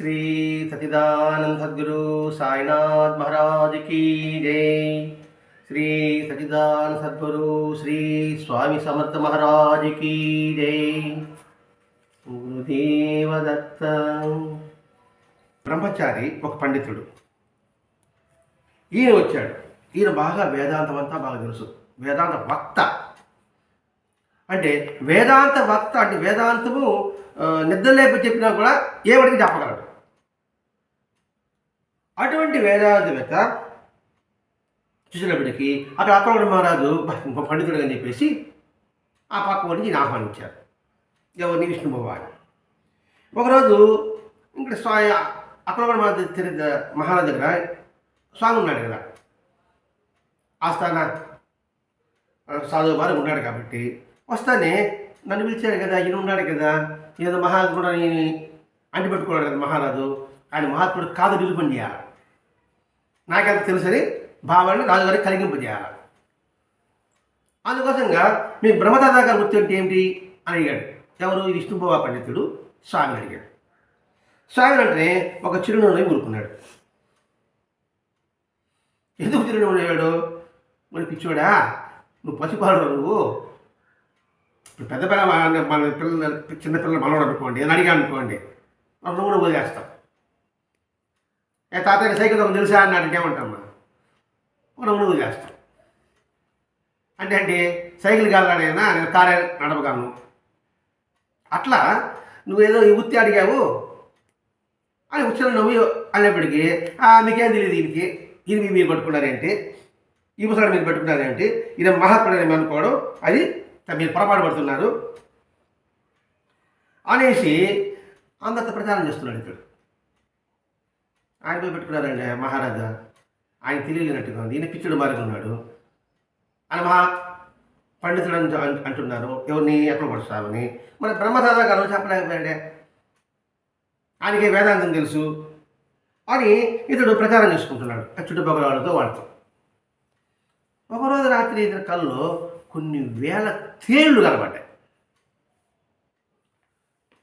శ్రీ సచిదానంద సద్గురు సాయినాథ్ మహారాజ్ కీ జై. శ్రీ సచిదానంద సద్గురు శ్రీ స్వామి సమర్థ మహారాజ్ కీ జై. గురుదేవ దత్త. బ్రహ్మచారి ఒక పండితుడు. ఈయన వచ్చాడు. ఈయన బాగా వేదాంతం అంతా బాగా తెలుసు. వేదాంత వక్త. అంటే వేదాంత వక్త అంటే వేదాంతము నిద్రలేపు చెప్పినా కూడా వాడికి చెప్పగలడు? అటువంటి వేదాధిపేత చూసినప్పటికీ అక్కడ అక్కడ మహారాజు పండితుడు అని చెప్పేసి ఆ పక్క వాడికి ఆహ్వానించారు. ఎవరిని? విష్ణు భగవాన్. ఒకరోజు ఇక్కడ స్వామి అక్కడ మహారాజు మహారాజు దగ్గర స్వామి ఉన్నాడు కదా. ఆస్థాన సాధువు వారు ఉన్నాడు కాబట్టి వస్తానే నన్ను పిలిచాడు కదా ఈయన ఉన్నాడు కదా ఏదో మహాత్ముడని అంటిపెట్టుకున్నాడు కదా మహారాజు. ఆయన మహాత్ముడు కాదు నిరూపణ చేయాలి నాకెంత తెలుసని భావాన్ని రాజుగారికి కలిగింపజేయాలి. అందుకోసంగా మీ బ్రహ్మదాదాగారి వృత్తి అంటే ఏమిటి? అని అడిగాడు. ఎవరు? ఈ విష్ణుభవ పండితుడు స్వామిని అడిగాడు. స్వామి అంటే ఒక చిరునవ్వు ఊరుకున్నాడు. ఎందుకు చిరునవ్వు అయ్యాడు మరి పిచ్చోడా నువ్వు పసిపాడు నువ్వు? పెద్ద పిల్ల మన పిల్లలు చిన్న పిల్లలు మనవాడు అనుకోండి అని అడిగా అనుకోండి మనం నువ్వు నువ్వు వదిలేస్తాం ఏ తాతయ్య సైకిల్ ఒక తెలుసా అన్నాడు అంటే ఏమంటామ్మా మనం నువ్వు చేస్తాం అంటే అంటే సైకిల్ కాదనైనా నేను కారే నడపగలను. అట్లా నువ్వేదో ఈ వృత్తి అడిగావు. అని వచ్చిన నువ్వు అనేప్పటికీ మీకేం తెలియదు దీనికి. ఇది మీరు పట్టుకున్నారేంటి? ఈ ముసలాడు మీరు పెట్టుకున్నారేంటి? ఇది మహాత్ముడు అనుకోవడం అది మీరు పొరపాటు పడుతున్నారు. అనేసి అందరితో ప్రచారం చేస్తున్నాడు ఇక్కడ ఆయన పోయి పెట్టుకున్నారండి మహారాజా ఆయన తెలియలేనట్టుగా ఉంది. ఈయన పిచ్చుడు మారిగా ఉన్నాడు. ఆయన మహా పండితుడు అంటున్నారు. ఎవరిని ఎక్కడ పడుస్తామని మరి బ్రహ్మదాదా గారు చెప్పలేకపోయాడే ఆయనకి వేదాంతం తెలుసు? అని ఇతడు ప్రచారం చేసుకుంటున్నాడు. ఆ చుట్టుపక్కల వాళ్ళతో వాళ్ళతో ఒకరోజు రాత్రి ఇతని కళ్ళలో కొన్ని వేల తేళ్ళు కనబడ్డాయి.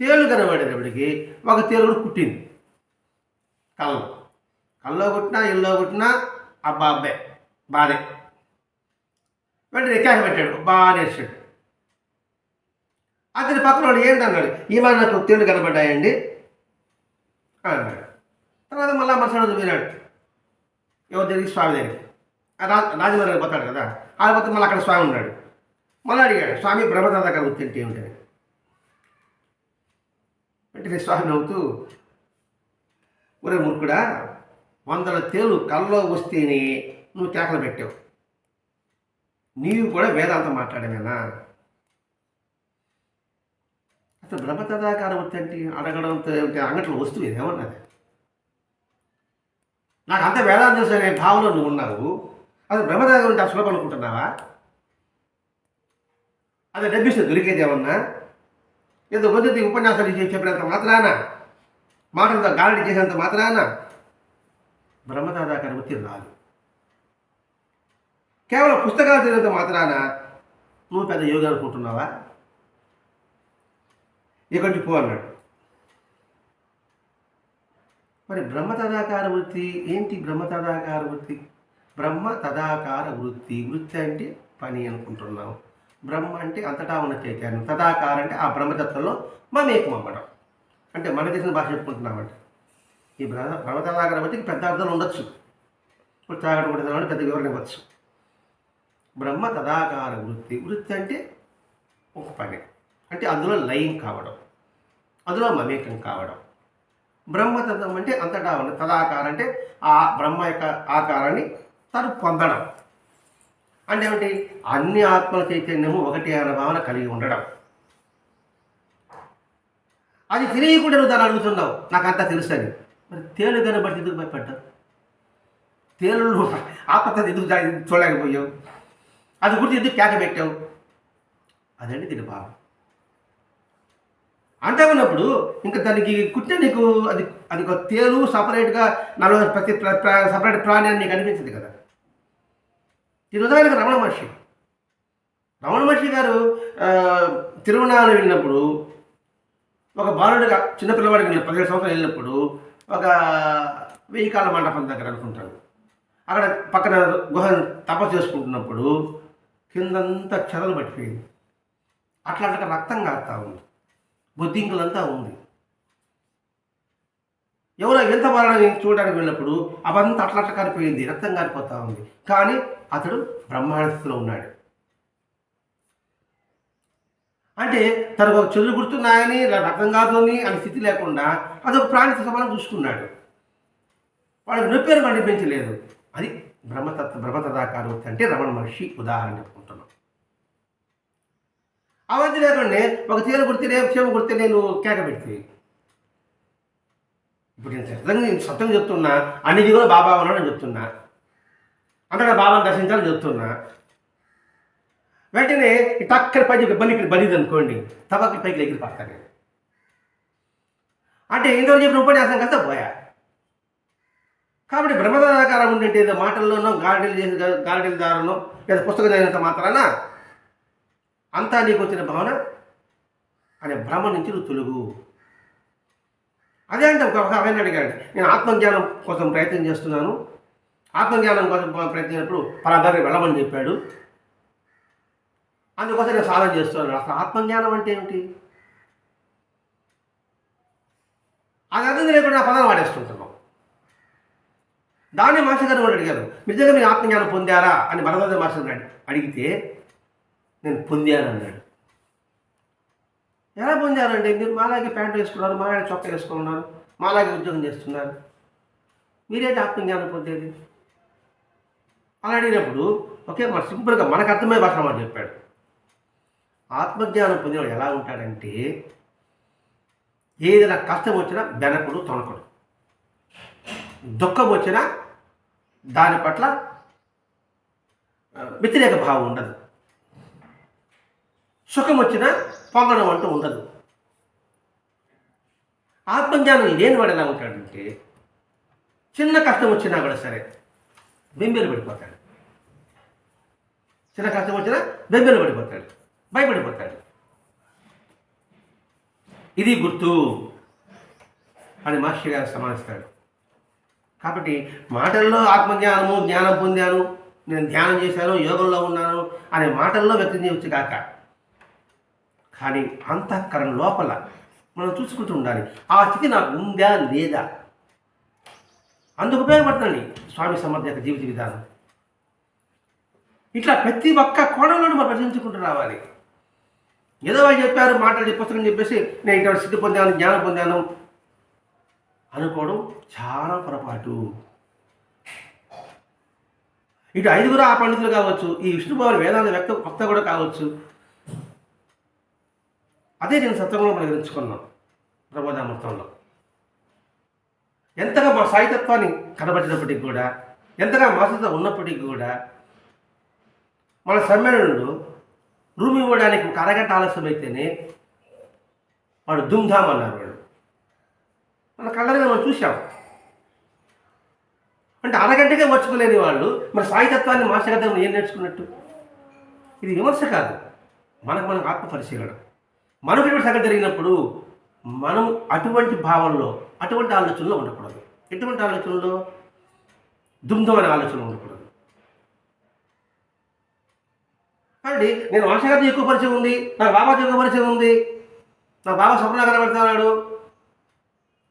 తేళ్ళు కనబడేటప్పటికి ఒక తేలు కూడా పుట్టింది కళ్ళు. కల్లో కొట్టినా ఇల్లో కొట్టినా అబ్బా అబ్బే బాధే వెంటనే రికార్డు పెట్టాడు బాగా నేర్చాడు అతని పక్కన వాడు ఏంటన్నాడు? ఈ నాకు తేళ్ళు కనబడ్డాయండి అన్నాడు. తర్వాత మళ్ళీ మరుసటి పోయినాడు. ఎవరు తిరిగి స్వామి దగ్గరికి. ఆ రా రాజమండ్రి పోతాడు కదా. ఆ పోతే మళ్ళీ అక్కడ స్వామి ఉన్నాడు. మళ్ళీ అడిగాడు స్వామి బ్రహ్మదాత గారు తింటే ఏమిటని? వెంటనే స్వామి నవ్వుతూ ఒరే మూర్ఖుడా వందల తేలు కళ్ళలో వస్తేనే నువ్వు కేకలు పెట్టావు. నీవు కూడా వేదాంతం మాట్లాడమేనా? అసలు బ్రహ్మతదాకార వృత్తి అంటే అడగడంతో అంగట్లో వస్తువు ఇది ఏమన్నది నాకు అంత వేదాంతం తెలుసు అనే భావనలో నువ్వు ఉన్నావు. అది బ్రహ్మదాగం అంటే సులభం అనుకుంటున్నావా? అది డబ్బిస్తే దొరికేదేమన్నా ఏదో మొదటి ఉపన్యాసాలు చెప్పినంత మాత్రాన మాటలతో గాలి చేసేంత మాత్రాన బ్రహ్మదాదాకార వృత్తి రాదు. కేవలం పుస్తకాలు చదివినంత మాత్రాన నువ్వు పెద్ద యోగి అనుకుంటున్నావా? ఇక్కడి పో అన్నాడు. మరి బ్రహ్మ తదాకార వృత్తి ఏంటి బ్రహ్మ తదాకార వృత్తి? బ్రహ్మ తదాకార వృత్తి వృత్తి అంటే పని అనుకుంటున్నాం బ్రహ్మ అంటే అంతటా ఉన్న చైతన్యం. తదాకారం అంటే ఆ బ్రహ్మతత్వంలో మమేకం అవ్వడం అంటే మన దేశం భాష చెప్పుకుంటున్నామంటే ఈ బ్రహ్మ బ్రహ్మ పెద్ద అర్థం ఉండొచ్చు. ఇప్పుడు తాగడం ఉండదు పెద్ద వివరణ ఇవ్వచ్చు. బ్రహ్మ తదాకార వృత్తి. వృత్తి అంటే ఒక పని. అంటే అందులో లయం కావడం. అందులో మమేకం కావడం. బ్రహ్మతత్వం అంటే అంతటా ఉన్న తదాకారం అంటే ఆ బ్రహ్మ యొక్క ఆకారాన్ని తను పొందడం. అంటే ఏమిటి? అన్ని ఆత్మల చైతన్యము ఒకటి అనే భావన కలిగి ఉండడం. అది తెలియకుండా నువ్వు దాన్ని అడుగుతున్నావు. నాకు అంతా తెలుసని. మరి తేలు కనబడి ఎందుకు భయపడ్డావు? తేలు ఆపత్త ఎందుకు చూడలేకపోయావు? అది గురించి ఎందుకు కేక పెట్టావు? అదండి దీని భావం. అంతే ఉన్నప్పుడు ఇంకా దానికి కుట్టే నీకు అది అది ఒక తేలు సపరేట్గా నలభై ప్రతి ప్ర- సపరేట్ ప్రాణి అని నీకు అనిపించింది కదా? ఈ ఉదాహరణకు రమణ మహర్షి. రమణ మహర్షి గారు తిరువనాలు వెళ్ళినప్పుడు ఒక బాలుడిగా చిన్నపిల్లవాడికి పదిహేడు సంవత్సరాలు వెళ్ళినప్పుడు ఒక వెయ్యి కాల మండపం దగ్గర అనుకుంటాను అక్కడ పక్కన గుహ తపస్సు చేసుకుంటున్నప్పుడు కిందంతా చెదలు పట్టిపోయింది. అట్లా అట్లా రక్తం కాస్తా ఉంది. బొద్దింకులంతా ఉంది. ఎవరో ఎంత వాళ్ళని చూడడానికి వెళ్ళినప్పుడు అవంతా అట్లా అట్లా కారిపోయింది. రక్తం కారిపోతా ఉంది. కానీ అతడు బ్రహ్మాండ స్థితిలో ఉన్నాడు. అంటే తనకు ఒక చెల్లు గుర్తున్నాయని రక్తం కాదుని అనే స్థితి లేకుండా అదొక ప్రాణి సమానం చూసుకున్నాడు. వాళ్ళకి నొప్పేరు కనిపించలేదు. అది బ్రహ్మతత్వ బ్రహ్మతదాకారం అంటే రమణ మహర్షి ఉదాహరణ చెప్పుకుంటున్నాం. అవంతి లేకుండా ఒక తీర గుర్తి నేను క్షేమ గుర్తి నేను కేక పెడితే. ఇప్పుడు నేను సత్యంగా నేను సత్యం చెప్తున్నా అన్నిటి కూడా బాబా ఉన్నాడని చెప్తున్నా. అక్కడ బాబాను దర్శించాలని చెప్తున్నా. వెంటనే ఈ టక్కన పైకి బలి ఇక్కడ బలిది అనుకోండి తబాకి పైకి ఎగిరి పడతాను అంటే ఇంతవరకు చెప్పిన ఉపన్యాసం కదా పోయా. కాబట్టి బ్రహ్మదాకారం ఉండే ఏదో మాటల్లోనో గార్డెన్ చేసిన గార్డెన్ దారినో లేదా పుస్తకం చదివినంత మాత్రాన అంతా నీకు వచ్చిన భావన అనే భ్రమ నుంచి నువ్వు తొలుగు. అదే అంటే ఒక ఆయన అడిగాడు. నేను ఆత్మజ్ఞానం కోసం ప్రయత్నం చేస్తున్నాను. ఆత్మజ్ఞానం కోసం ప్రయత్నించినప్పుడు పలాదారి వెళ్ళమని చెప్పాడు. అందుకోసం నేను సాధన చేస్తున్నాను. అసలు ఆత్మజ్ఞానం అంటే ఏమిటి? అది అర్థం లేకుండా పదాలు వాడేస్తుంటున్నాం. దాన్ని మాస్టర్ గారు కూడా అడిగారు? నిజంగా మీరు ఆత్మజ్ఞానం పొందారా అని భరద్వాజ మాస్టర్ గారు అడిగితే నేను పొందాను అన్నాడు. ఎలా పొందారండి? మీరు మాలాగే ప్యాంటు వేసుకున్నారు మాలాగే చొక్కా వేసుకున్నారు మాలాగే ఉద్యోగం చేస్తున్నారు. మీరేంటి ఆత్మజ్ఞానం పొందేది? అలా అడిగినప్పుడు ఓకే మన సింపుల్గా మనకు అర్థమయ్యే భాష మాట చెప్పాడు. ఆత్మజ్ఞానం పొందినవాడు ఎలా ఉంటాడంటే ఏదైనా కష్టం వచ్చినా బెనకుడు తొనకడు. దుఃఖం వచ్చినా దాని పట్ల వ్యతిరేక భావం ఉండదు. సుఖం వచ్చినా పొంగడం అంటూ ఉండదు. ఆత్మజ్ఞానం లేనివాడు ఎలా ఉంటాడంటే చిన్న కష్టం వచ్చినా కూడా సరే బెంబేలు పడిపోతాడు. చిన్న కష్టం వచ్చినా బెంబేలు పడిపోతాడు. భయపడిపోతాడు. ఇది గుర్తు. అని మాస్టర్ గారు సమానిస్తాడు. కాబట్టి మాటల్లో ఆత్మజ్ఞానము జ్ఞానం పొందాను నేను ధ్యానం చేశాను యోగంలో ఉన్నాను అనే మాటల్లో వ్యక్తం చేయవచ్చు కాక కానీ అంతఃకరణ లోపల మనం చూసుకుంటూ ఉండాలి ఆ స్థితి నాకు ఉందా లేదా? అందుకు ఉపయోగపడుతుంది స్వామి సమర్థ జీవిత విధానం. ఇట్లా ప్రతి ఒక్క కోణంలోనూ మనం ప్రశ్నించుకుంటూ రావాలి. ఏదో వాళ్ళు చెప్పారు మాటలు చెప్పి పుస్తకం చెప్పేసి నేను ఇక్కడ సిద్ధి పొందాను జ్ఞానం పొందాను అనుకోవడం చాలా పొరపాటు. ఇటు ఐదుగురు ఆ పండితులు కావచ్చు ఈ విష్ణుభవన్ వేదాంత వ్యక్త వక్త కూడా కావచ్చు. అదే నేను సత్వంలో మనం గ్రహించుకున్నాం ప్రబోధామృతంలో. ఎంతగా మా సాయితత్వాన్ని కనబడినప్పటికి కూడా ఎంతగా మాసత ఉన్నప్పటికీ కూడా మన సమ్మేళనంలో రూమ్ ఇవ్వడానికి ఒక అరగంట ఆలస్యం అయితేనే వాడు దుమ్ధామ్ అన్నారు వాడు. మన కళ్ళగా మనం చూసాం అంటే అరగంటకే మర్చుకోలేని వాళ్ళు మరి సాయితత్వాన్ని మాసగతం ఏం నేర్చుకున్నట్టు? ఇది విమర్శ కాదు. మనకు మనకు ఆత్మ పరిశీలన. మనకు ఇటువంటి సంగతి జరిగినప్పుడు మనం అటువంటి భావంలో అటువంటి ఆలోచనలో ఉండకూడదు. ఎటువంటి ఆలోచనలో? దుమ్ధమైన అనే ఆలోచన ఉండకూడదు. అండి నేను వంశగతి ఎక్కువ పరిచయం ఉంది నాకు బాబాతో ఎక్కువ పరిచయం ఉంది నా బాబా స్వప్న పెడతాడు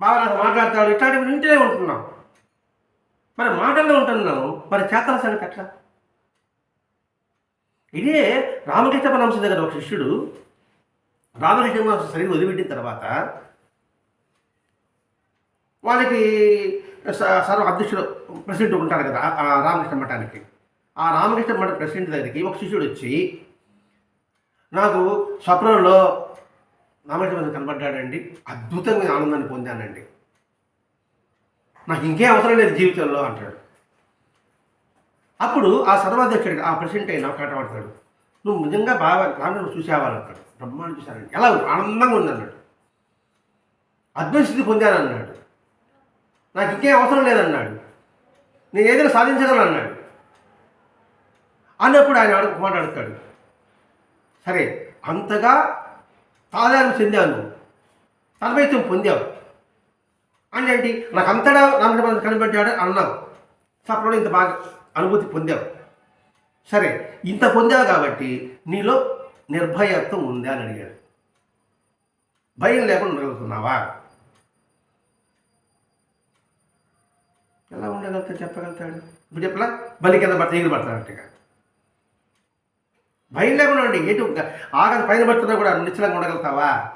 బాబా నాకు మాట్లాడతాడు ఇట్లాంటివి ఇంటినే ఉంటున్నాం. మరి మాటల్లో ఉంటున్నాం మరి చేతల సంగతి ఎట్లా? ఇదే రామకృష్ణ పరమహంస దగ్గర ఒక శిష్యుడు రామకృష్ణ పరమహంస సరిగ్గా వదిలిపెట్టిన తర్వాత వాళ్ళకి స- సర్వ అధ్యక్షుడు ప్రెసిడెంట్ ఉంటారు కదా రామకృష్ణ మఠానికి. ఆ రామకృష్ణ మఠ ప్రెసిడెంట్ దగ్గరికి ఒక శిష్యుడు వచ్చి నాకు స్వప్నంలో రామకృష్ణ కనబడ్డాడండి. అద్భుతంగా ఆనందాన్ని పొందానండి. నాకు ఇంకేం అవసరం లేదు జీవితంలో అంటాడు. అప్పుడు ఆ సర్వాధ్యక్షుడు ఆ ప్రెసిడెంట్ అయినా కాటపడతాడు నువ్వు నిజంగా బాగా రామకృష్ణ చూసావా అంటాడు. బ్రహ్మాండం చూశానండి. ఎలా ఆనందంగా ఉంది అన్నాడు. అద్భుత స్థితి పొందాను అన్నాడు. నాకు ఇంకేం అవసరం లేదన్నాడు నేను ఏదైనా సాధించగలను అన్నాడు. అన్నప్పుడు ఆయన అడుగు సరే అంతగా ప్రాధాన్యం చెందావు నువ్వు తన్మయత్వం పొందావు. అంటే ఏంటి? నాకు అంతటా రామకృష్ణ కనిపెట్టాడు అన్నావు. సప్పుడు ఇంత బాగా అనుభూతి పొందావు. సరే ఇంత పొందావు కాబట్టి నీలో నిర్భయత్వం ఉందా అని అడిగాడు. భయం లేకుండా ఉండగలుగుతున్నావా ఎలా ఉండగలుగుతాడు చెప్పగలుగుతాడు? ఇప్పుడు చెప్పలా బలి కింద పడతా ఎగిరి పడతాడంటగా భయం లేకుండా ఉండి ఎటు ఆకలి పైన పడుతున్నా కూడా నిశ్చలంగా ఉండగలుగుతావా?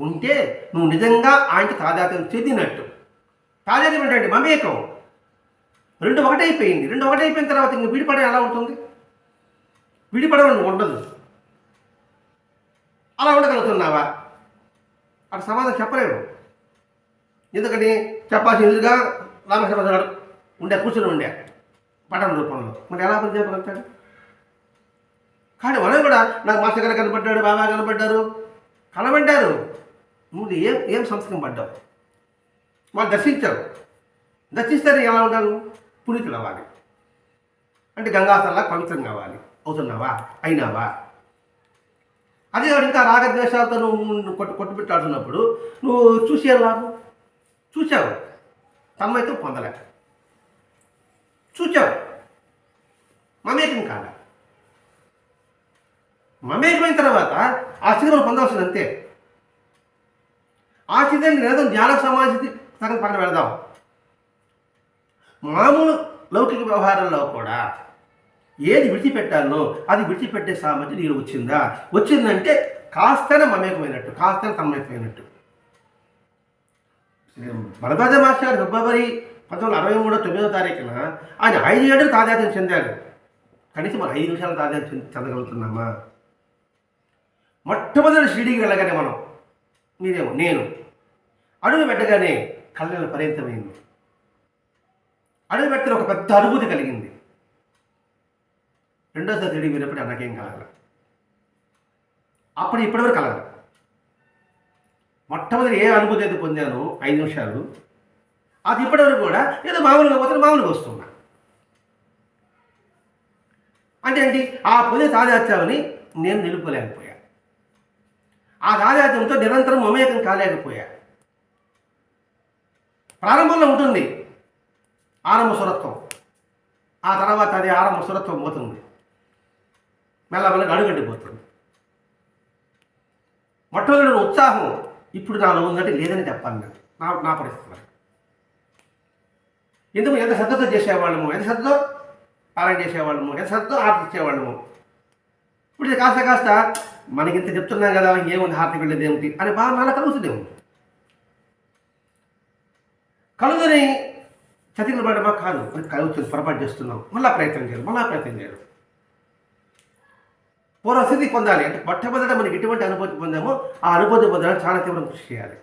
ఉంటే నువ్వు నిజంగా ఆయనకి తాదాత్యం చెందినట్టు. తాదాత్యం ఏంటంటే మమేకం. రెండు ఒకటైపోయింది. రెండు ఒకటైపోయిన తర్వాత ఇంక విడిపడే ఎలా ఉంటుంది? విడిపడడం ఉండదు. అలా ఉండగలుగుతున్నావా? అటు సమాధానం చెప్పలేవు. ఎందుకని? చెప్పాల్సి ఎదురుగా రామకృష్ణ గారు ఉండే కూర్చొని ఉండే పటం రూపంలో. మరి ఎలా పని చెప్పగలుగుతాడు కానీ మనం కూడా నాకు మాస్టర్ గారు కనబడ్డాడు బాబా కనబడ్డారు కనబడ్డారు నువ్వు ఏం ఏం సంస్కృతం పడ్డావు? వాళ్ళు దర్శించారు. దర్శిస్తారు ఎలా ఉంటారు? పునీతులు అవ్వాలి. అంటే గంగాసల్లా పవిత్రం కావాలి అవుతున్నావా? అయినావా? అదే ఇంకా రాగద్వేషాలతో నువ్వు కొట్టు కొట్టుబెట్టాడుతున్నప్పుడు నువ్వు చూసే లాభం చూసావు తమ్మైతే పొందలే. చూచావు. మమేకం కాదా? మమేకమైన తర్వాత ఆ స్థితిని పొందవలసింది అంతే. ఆ స్థితిని నిరంతరం ధ్యాన సమాధి సగం పక్కన పెడదాం. మామూలు లౌకిక వ్యవహారంలో కూడా ఏది విడిచిపెట్టాలో అది విడిచిపెట్టే సామర్థ్యం నీకు వచ్చిందా? వచ్చిందంటే కాస్తనే మమేకమైనట్టు కాస్తనే తమ్మకమైనట్టు భరద్వాజ మాస్టర్ ఫిబ్రవరి పంతొమ్మిది అరవై మూడో తొమ్మిదో తారీఖున ఆయన ఐదు ఏళ్ళు తాదాత్యం చెందాడు. కనీసం మనం ఐదు నిమిషాలు తాదాత్యం చెందగలుగుతున్నామా? మొట్టమొదటి షిరిడీకి వెళ్ళగానే మనం మీరేమో నేను. అడుగు పెట్టగానే కళ్ళ పరిమితమైంది అడుగు పెట్టిన ఒక పెద్ద అనుభూతి కలిగింది. రెండోసారి తిరిగి వెళ్ళినప్పుడు నాకేం కలగల? అప్పుడు ఇప్పటివరకు కలగల. మొట్టమొదటి ఏ అనుభూతి అయితే పొందాను ఐదు నిమిషాలు అది ఇప్పటివరకు కూడా ఏదో మామూలుగా పోతే మామూలుగా వస్తున్నా అంటే ఏంటి? ఆ పొందే తాదాత్యాన్ని నేను నిలుపుకోలేకపోయాను. ఆ రాజాజ్యంతో నిరంతరం మమేకం కాలేకపోయా. ప్రారంభంలో ఉంటుంది ఆరంభ సురత్వం. ఆ తర్వాత అది ఆరంభ సురత్వం పోతుంది. మెల్లమెల్లగా అడుగంటిపోతుంది మొట్టమొదటి ఉత్సాహం ఇప్పుడు నాలో ఉందంటే లేదని చెప్పాలి నేను. నా నా పరిస్థితులు ఎందుకు? ఎంత శ్రద్ధతో చేసేవాళ్ళము? ఎంత శ్రద్ధతో పాలన చేసేవాళ్ళము? ఎంత శ్రద్ధతో ఆర్డర్ ఇచ్చేవాళ్ళము? ఇప్పుడు కాస్త కాస్త మనకి ఇంత చెప్తున్నాం కదా ఏముంది హార్ట్కి వెళ్ళేది ఏమిటి? అని బాగా నాలో కలుగుతుంది ఉంది కలుగుని చతికిల పడమా కాదు. అది కలుగుతుంది పొరపాటు చేస్తున్నాం. మళ్ళా ప్రయత్నం చేయాలి మళ్ళా ప్రయత్నం చేయాలి. పూర్వస్థితి పొందాలి. అంటే మొట్టమొదట మనకి ఎటువంటి అనుభూతి పొందామో ఆ అనుభూతి పొందడానికి చాలా తీవ్రం కృషి చేయాలి.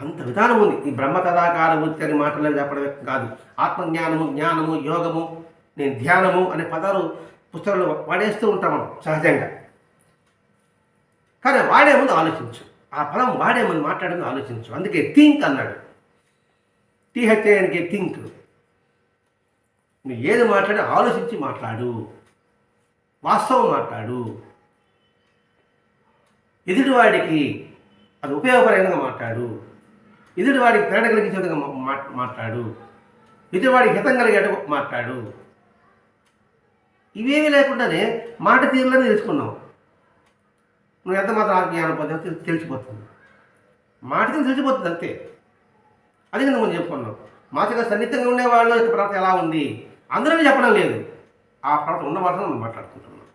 అంత విధానం ఉంది. ఈ బ్రహ్మ తదాకార వృత్తి అని మాటలు చెప్పడమే కాదు. ఆత్మజ్ఞానము జ్ఞానము యోగము నేను ధ్యానము అనే పదాలు పుస్తకాలు వాడేస్తూ ఉంటాం మనం సహజంగా. కానీ వాడే ముందు ఆలోచించు. ఆ పదం వాడే ముందు ఆలోచించు. అందుకే థింక్ అన్నాడు. టీహెచ్ఐఎన్కి థింక్. నువ్వు ఏది మాట్లాడి ఆలోచించి మాట్లాడు. వాస్తవం మాట్లాడు. ఎదుటివాడికి అది ఉపయోగకరంగా మాట్లాడు. ఎదుటివాడికి ప్రేరణ కలిగించే విధంగా మాట్లాడు. ఎదుటివాడికి హితం కలిగేట మాట్లాడు. ఇవేమీ లేకుండానే మాట తీరులోనే తెలుసుకున్నావు నువ్వు ఎంత మాత్రం ఆజ్ఞానం పొందావు తెలిసిపోతుంది. మాట తీరు తెలిసిపోతుంది అంతే. అది కింద మనం చెప్పుకున్నాం. మాతగా సన్నిహితంగా ఉండేవాళ్ళు యొక్క ప్రవర్తన ఎలా ఉంది? అందరూ చెప్పడం లేదు. ఆ ప్రవర్తన ఉన్న వాళ్ళని మనం మాట్లాడుకుంటున్నాం.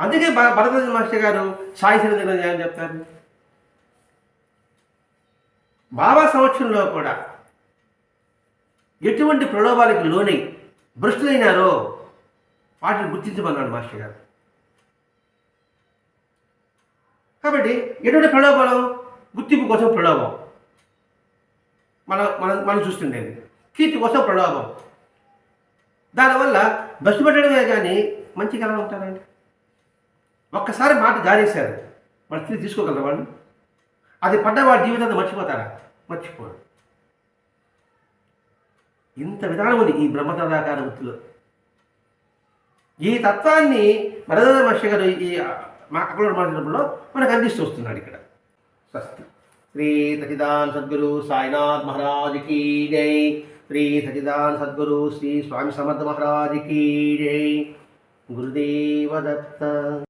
అందుకే భ భరద్వాజ మాస్టర్ గారు సాయి శ్రీ ఏమని చెప్తారు? బాబా సంవత్సరంలో కూడా ఎటువంటి ప్రలోభాలకు లోనై భ్రష్టులైనారో? వాటిని గుర్తించమన్నాడు మాస్టర్ గారు. కాబట్టి ఎటువంటి ప్రలోభాలు? గుర్తింపు కోసం ప్రలోభం. మనం మనం మనం చూస్తుండేది. కీర్తి కోసం ప్రలోభం. దానివల్ల బస్సు పెట్టడమే కానీ మంచి కళ ఉంటారండి? ఒక్కసారి మాట జారేశారు. వాళ్ళు తిరిగి తీసుకోగలరా వాళ్ళు? అది పడ్డ వాడి జీవితాన్ని మర్చిపోతారా? మర్చిపోరు. ఇంత విధానం ఉంది ఈ బ్రహ్మతదాకార వృత్తిలో. ఈ తత్వాన్ని మరదర మహర్షి గారు ఈ మా అక్కడ మాట్లాడినప్పుడు మనకు అందిస్తూ వస్తున్నాడు ఇక్కడ. స్వస్తి. శ్రీ సచిదాన్ సద్గురు సాయినాథ్ మహారాజ్ కీ జై. శ్రీ సచిదాన్ సద్గురు శ్రీ స్వామి సమర్థ మహారాజ్ కీ జై. గురుదేవ దత్త.